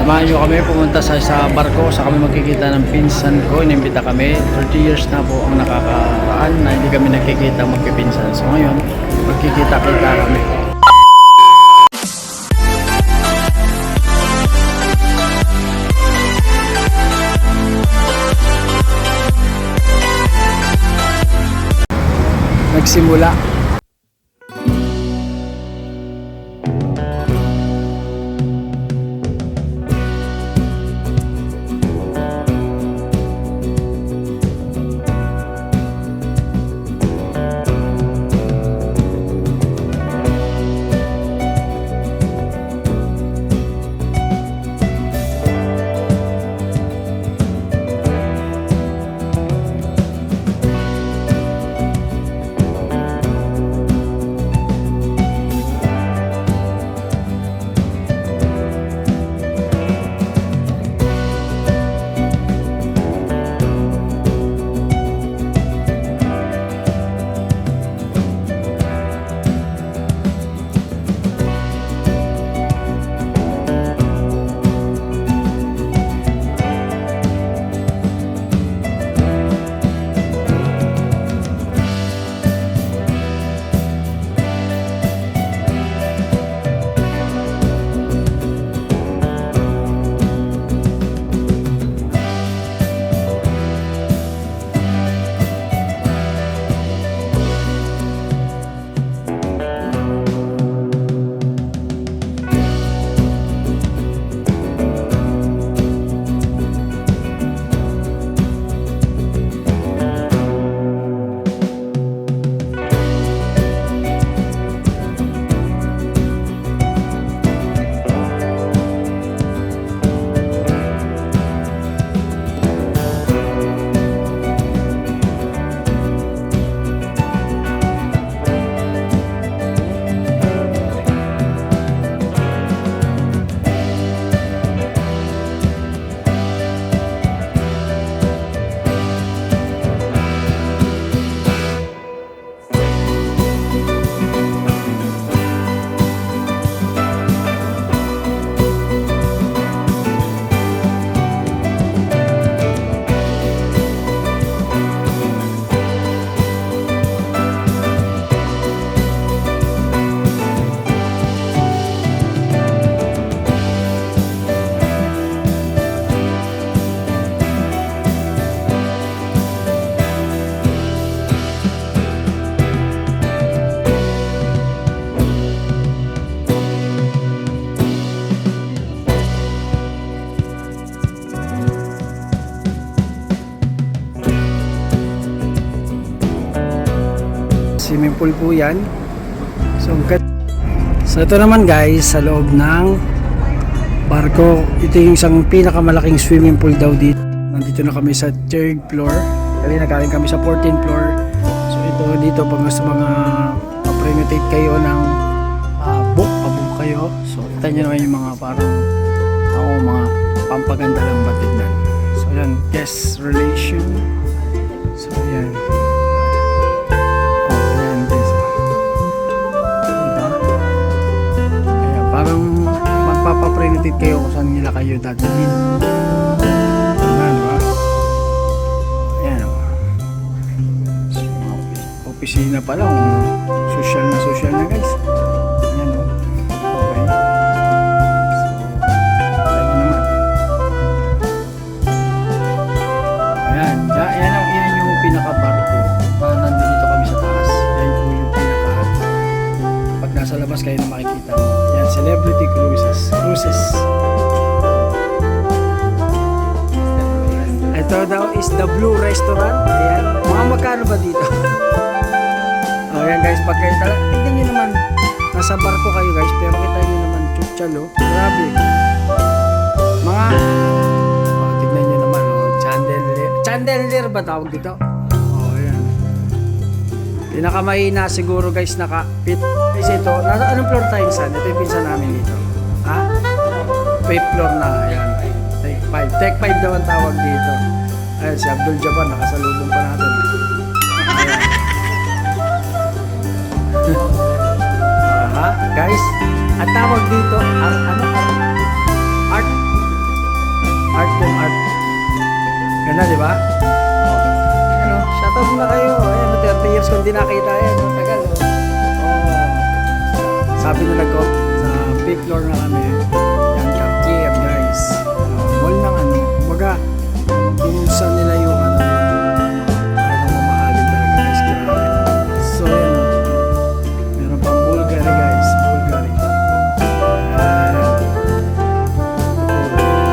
Samahan nyo kami pumunta sa, sa barko sa kami magkikita ng pinsan ko. Inimbita kami. 30 years na po ang nakakaraan na hindi kami nakikita magkipinsan. So ngayon, magkikita-kita kami. Nagsimula. Swimming pool po yan. So, so ito naman guys, sa loob ng barko. Ito yung isang pinakamalaking swimming pool daw dito. Nandito na kami sa third floor. Kanina galing kami sa 14th floor. So ito dito pag sa mga pa-prenotate kayo ng ah, book, pabook kayo. So kita nyo naman yung mga parang ako mga pampaganda lang batid nan. So yan, guest relation. So yan. Magpapaprenitate kayo kung saan nila kayo dadalhin. Ayan, diba? Ayan, oh. So, opisina pa lang. Social na social na, guys. Ayan, oh. Okay. So, ayan naman. Ayan, ya- yan, ang, yan yung pinaka-barko. Uh, nandito kami sa taas. Yan po yung pinaka pag nasa labas kayo na makikita mo. Yan, Celebrity Cruises. Cruises. Ito daw is the Blue Restaurant. Ayan. Mga magkano ba dito? oh, yan guys, pag kayo tala, tignan nyo naman. Nasa barko kayo guys, pero kita nyo naman chuchalo. Grabe. Mga, oh, tignan nyo naman, oh, chandelier. Chandelier ba tawag dito? Oh, ayan. Pinakamahina siguro guys naka pit. Kasi ito, anong floor tayo san? Ito yung pinsan namin dito. 8th floor na. Ayan, take 5. Take 5 daw ang tawag dito. Ayan, si Abdul Jaban, nakasalubong pa natin. Aha, guys, ang tawag dito, ang ano, art, art film art. Ganda, di ba? Oh. Ano, shoutout na kayo. Ayan, 30 years kung di nakita. Ayan, matagal. Oh. oh. Sabi nila ko, sa fifth floor na kami. Yan, Kumbaga, binulsan nila yung ano. Talagang mamahalin talaga, guys. Grabe. So, yan, oh. Pang Bulgari, guys. Bulgari. Ayan.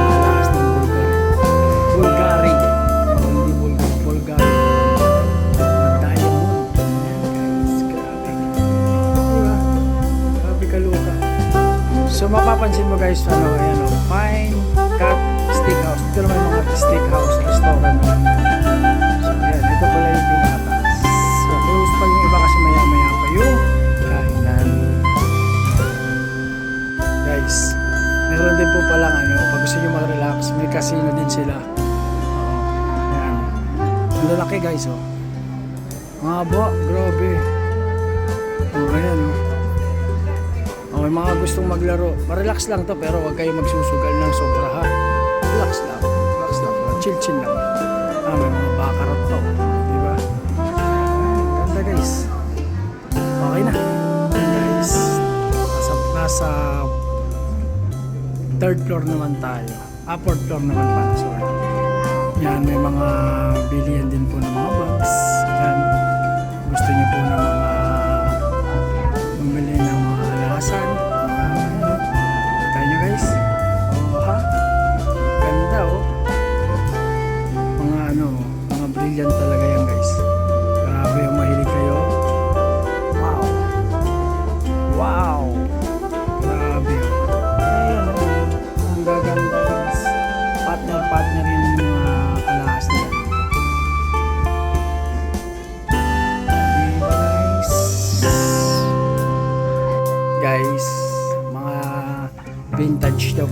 Malakas ng Bulgari. Bulgari. Oh, hindi Bulgari. Bulgari. Diamond. Ayan, guys. Grabe. Diba? Grabe kaluka. So mapapansin mo guys, ano, ayan o, Fine Cut Steakhouse. Ito naman yung mga steakhouse, restaurant naman. So ayan, ito pala yung pinakataas. So close pa yung iba kasi maya maya pa yung kainan. Guys, meron din po palang ano, pag gusto nyo mag-relax, may casino din sila. Oo, ayan. Ang lalaki guys oh. Mga ba, grabe. Oh, ayan oh. Okay, mga gustong maglaro, relax lang to pero huwag kayo magsusugal ng sobra ha. Relax lang, relax lang, chill chill lang. Ah, may mga bakarot to, di ba? Ganda guys. Okay na. Guys. Nasa, nasa third floor naman tayo. Ah, fourth floor naman pala, sorry. Yan, may mga bilihan din po ng mga bags. Yan. Gusto niyo po ng mga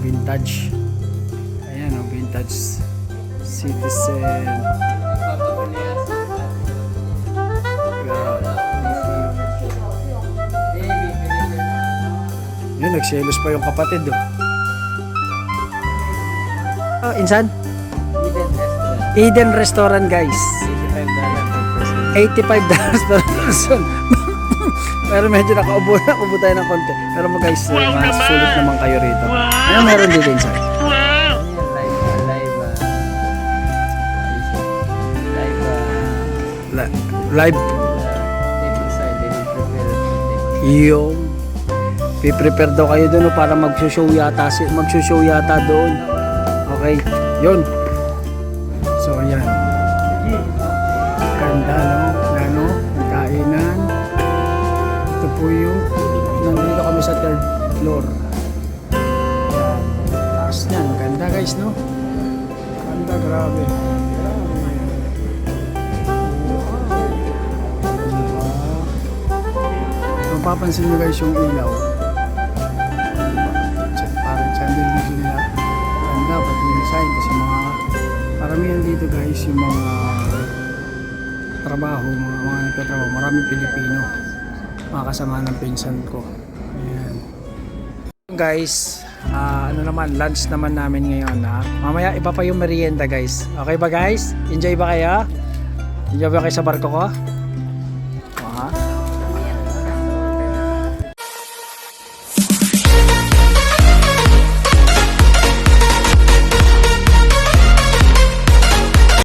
vintage. Ayan oh, vintage citizen. Yun, nagselos pa yung kapatid oh. Ah, insan? Eden Restaurant guys. 85 dollars per person. Pero medyo nakaubo na ubo tayo ng konti. Pero mo guys, uh, mas sulit naman kayo rito. Ano meron dito inside? La- live yung Piprepare daw kayo doon para magsushow yata si magsushow yata doon. Okay, yun. Guys no. Ganda, grabe. Grabe. Diba? Mapapansin nyo guys yung ilaw. Parang chandelier na sila. Ganda, pati design. Kasi mga karamihan dito guys yung mga trabaho, mga, mga nagtatrabaho. Maraming Pilipino. Mga kasama ng pinsan ko. Ayan. Guys, ah, ano naman, lunch naman namin ngayon ha. Mamaya iba pa yung merienda guys. Okay ba guys? Enjoy ba kayo? Enjoy ba kayo sa barko ko?